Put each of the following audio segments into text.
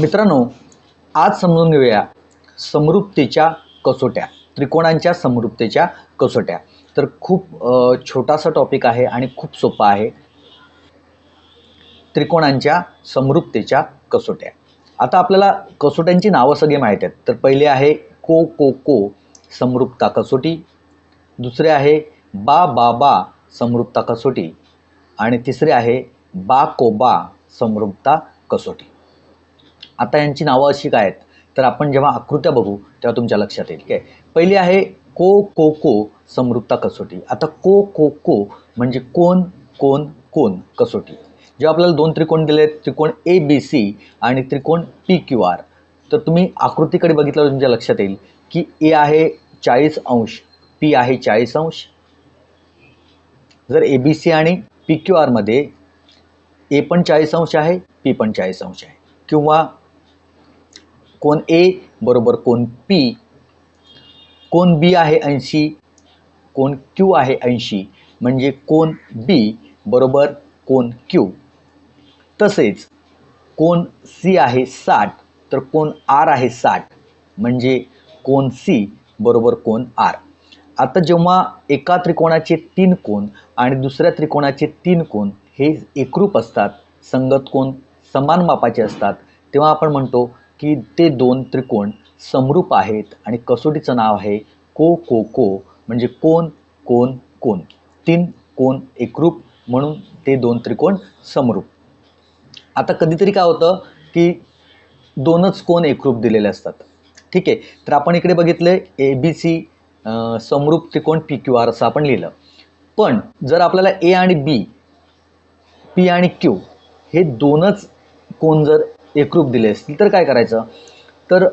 मित्रांनो आज समजून घेऊया समरूपतेच्या कसोट्या त्रिकोणांच्या समरूपतेच्या कसोट्या. तर खूप छोटासा टॉपिक आहे आणि खूप सोपा आहे. त्रिकोणांच्या समरूपतेच्या कसोट्या. आता आपल्याला कसोट्यांची नावं सगळी माहीत आहेत. तर पहिले आहे को को को समृप्ता कसोटी. दुसरे आहे बा बा बा समरूपता कसोटी. आणि तिसरे आहे बा को बा कसोटी. आता यांची नावं अशी काय आहेत? तर आपण जेव्हा आकृत्या बघू तेव्हा तुमच्या लक्षात येईल. ठीक आहे पहिली आहे को को को समृद्धा कसोटी. आता को को को म्हणजे कोण कोण कोण कसोटी. जेव्हा आपल्याला दोन त्रिकोण दिले आहेत त्रिकोण ए बी सी आणि त्रिकोण पी क्यू आर तर तुम्ही आकृतीकडे बघितल्यावर तुमच्या लक्षात येईल की ए आहे चाळीस अंश पी आहे चाळीस अंश. जर ए बी सी आणि पी क्यू आरमध्ये ए पण चाळीस अंश आहे पी पण चाळीस अंश आहे. किंवा कोण ए बरोबर कोण पी कोण बी आहे ऐंशी? कोण क्यू आहे ऐंशी? म्हणजे कोण बी बरोबर कोण क्यू तसेच कोण सी आहे साठ तर कोण आर आहे साठ म्हणजे कोण सी बरोबर कोण आर आता जेव्हा एका त्रिकोणाचे तीन कोण आणि दुसऱ्या त्रिकोणाचे तीन कोण हे एकरूप असतात संगत कोण समान मापाचे असतात तेव्हा आपण म्हणतो की ते दोन त्रिकोण समरूप आहेत आणि कसोटीचं नाव आहे को को को. म्हणजे कोण कोण कोण. तीन कोण एकरूप म्हणून ते दोन त्रिकोण समरूप. आता कधीतरी काय होतं की दोनच कोण एकरूप दिलेले असतात. ठीक आहे? तर आपण इकडे बघितलं ए बी सी समरूप त्रिकोण पी क्यू आर असं आपण लिहिलं. पण जर आपल्याला ए आणि बी पी आणि क्यू हे दोनच कोण जर एकरूप दिले असतील तर काय करायचं? तर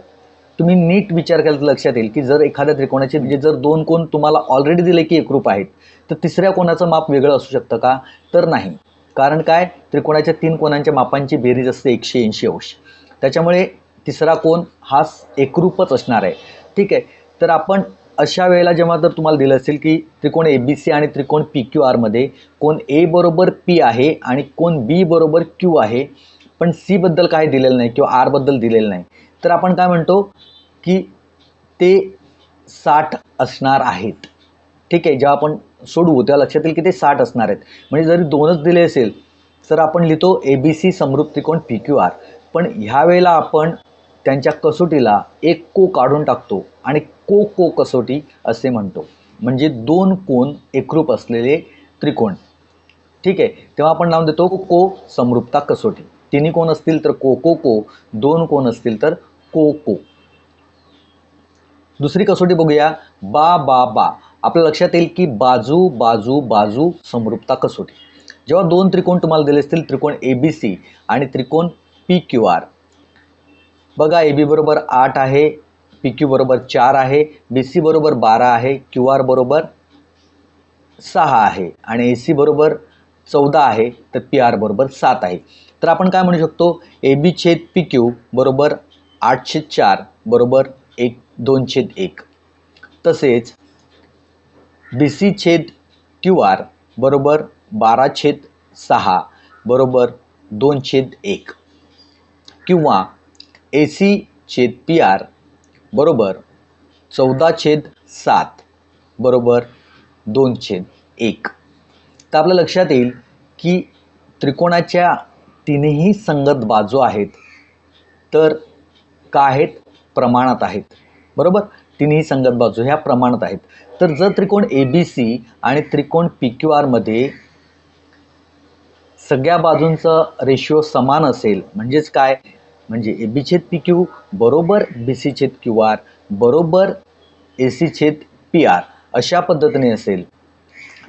तुम्ही नीट विचार केला तर लक्षात येईल की जर एखाद्या त्रिकोणाचे म्हणजे जर दोन कोण तुम्हाला ऑलरेडी दिले की एकरूप आहेत तर तिसऱ्या कोणाचं माप वेगळं असू शकतं का? तर नाही. कारण काय? त्रिकोणाच्या तीन कोणांच्या मापांची बेरीज असते एकशे ऐंशी अंश. त्याच्यामुळे तिसरा कोण हा एकरूपच असणार आहे. ठीक आहे? तर आपण अशा वेळेला जेव्हा जर तुम्हाला दिलं असेल की त्रिकोण ए बी सी आणि त्रिकोण पी क्यू आरमध्ये कोण ए बरोबर पी आहे आणि कोण बी बरोबर क्यू आहे पण सीबद्दल काय दिलेलं नाही किंवा आरबद्दल दिलेलं नाही. तर आपण काय म्हणतो की ते साठ असणार आहेत. ठीक आहे जेव्हा आपण सोडवू तेव्हा लक्षात येईल की ते साठ असणार आहेत. म्हणजे जरी दोनच दिले असेल तर आपण लिहितो ए बी सी समृद्ध त्रिकोण पी क्यू आर पण ह्या वेळेला आपण त्यांच्या कसोटीला एक को काढून टाकतो आणि को को कसोटी असे म्हणतो. म्हणजे दोन कोण एकरूप असलेले त्रिकोण. ठीक आहे तेव्हा आपण नाव देतो को समरूपता कसोटी तिन्ही कोण असतील तर को को को. दोन कोण असतील तर को को. दुसरी कसोटी बघूया. बा बा बा. आपल्या लक्षात येईल की बाजू बाजू बाजू समरूपता कसोटी. जेव्हा दोन त्रिकोण तुम्हाला दिले असतील त्रिकोण ए बी सी आणि त्रिकोण पी क्यू आर बघा ए बी बरोबर आठ आहे पी क्यू बरोबर चार आहे बी सी बरोबर बारा आहे क्यू आर बरोबर सहा आहे आणि ए सी बरोबर चौदा आहे तर पी आर बरोबर सात आहे. तर आपण काय म्हणू शकतो? ए बी छेद पी क्यू बरोबर आठ छेद चार बरोबर एक दोन छेद एक. तसेच बी सी छेद क्यू आर बरोबर बारा छेद सहा बरोबर दोन छेद एक. किंवा ए सी छेद पी आर बरोबर चौदा छेद सात बरोबर दोन छेद एक. तर आपल्या लक्षात येईल की त्रिकोणाच्या तिन्ही संगत बाजू आहेत. तर का आहेत? प्रमाणात आहेत. बरोबर? तिन्ही संगत बाजू ह्या प्रमाणात आहेत. तर जर त्रिकोण ए बी सी आणि त्रिकोण पी क्यू आरमध्ये सगळ्या बाजूंचं रेशिओ समान असेल म्हणजेच काय? म्हणजे ए बी छेद पी क्यू बरोबर बी सी छेद क्यू आर बरोबर ए सी छेद पी आर अशा पद्धतीने असेल.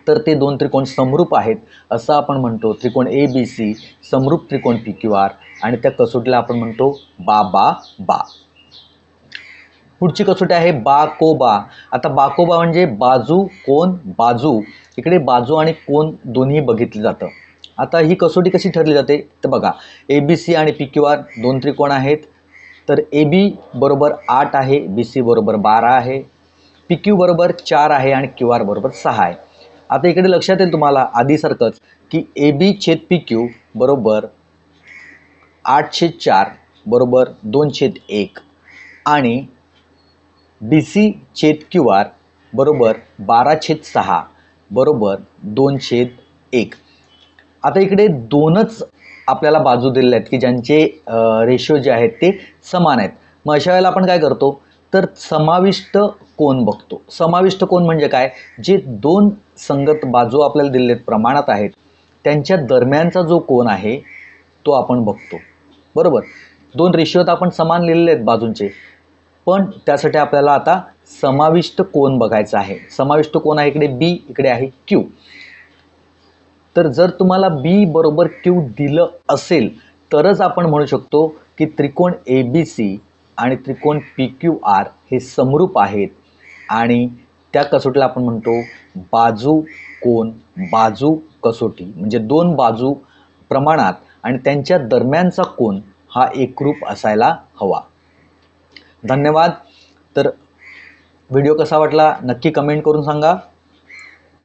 तर ते दोन त्रिकोण समरूप आहेत असं आपण म्हणतो. त्रिकोण ए बी सी समरूप त्रिकोण पी क्यू आर आणि त्या कसोटीला आपण म्हणतो बा बा बा. पुढची कसोटी आहे बा को बा. आता बाकोबा म्हणजे बाजू कोण बाजू. इकडे बाजू आणि कोण दोन्ही बघितलं जातं. आता ही कसोटी कशी ठरली जाते? तर बघा ए बी सी आणि पी क्यू आर दोन त्रिकोण आहेत. तर ए बी बरोबर आठ आहे बी सी बरोबर बारा आहे पी क्यू बरोबर चार आहे आणि क्यू आर बरोबर सहा आहे. आता इकडे लक्षात येईल तुम्हाला आधीसारखंच की ए बी छेद पी क्यू बरोबर आठ छेद चार बरोबर दोन छेद एक आणि बी सी छेद क्यू आर बरोबर बारा छेद सहा बरोबर दोन छेद एक. आता इकडे दोनच आपल्याला बाजू दिलेल्या आहेत की ज्यांचे रेशो जे आहेत ते समान आहेत. मग अशा वेळेला आपण काय करतो? तर समाविष्ट कोण बघतो? समाविष्ट कोण म्हणजे काय? जे दोन संगत बाजू आपल्याला दिलेले आहेत प्रमाणात आहेत त्यांच्या दरम्यानचा जो कोण आहे तो आपण बघतो. बरोबर? दोन रेशिओत आपण समान लिहिलेले आहेत बाजूंचे. पण त्यासाठी आपल्याला आता समाविष्ट कोण बघायचा आहे. समाविष्ट कोण आहे इकडे बी इकडे आहे क्यू तर जर तुम्हाला बी बरोबर क्यू दिलं असेल तरच आपण म्हणू शकतो की त्रिकोण ए बी सी आणि त्रिकोण पी क्यू आर हे समरूप आहेत. आणि त्या कसोटीला आपण म्हणतो बाजू कोण बाजू कसोटी. म्हणजे दोन बाजू प्रमाणात आणि त्यांच्या दरम्यानचा कोण हा एकरूप असायला हवा. धन्यवाद. तर व्हिडिओ कसा वाटला नक्की कमेंट करून सांगा.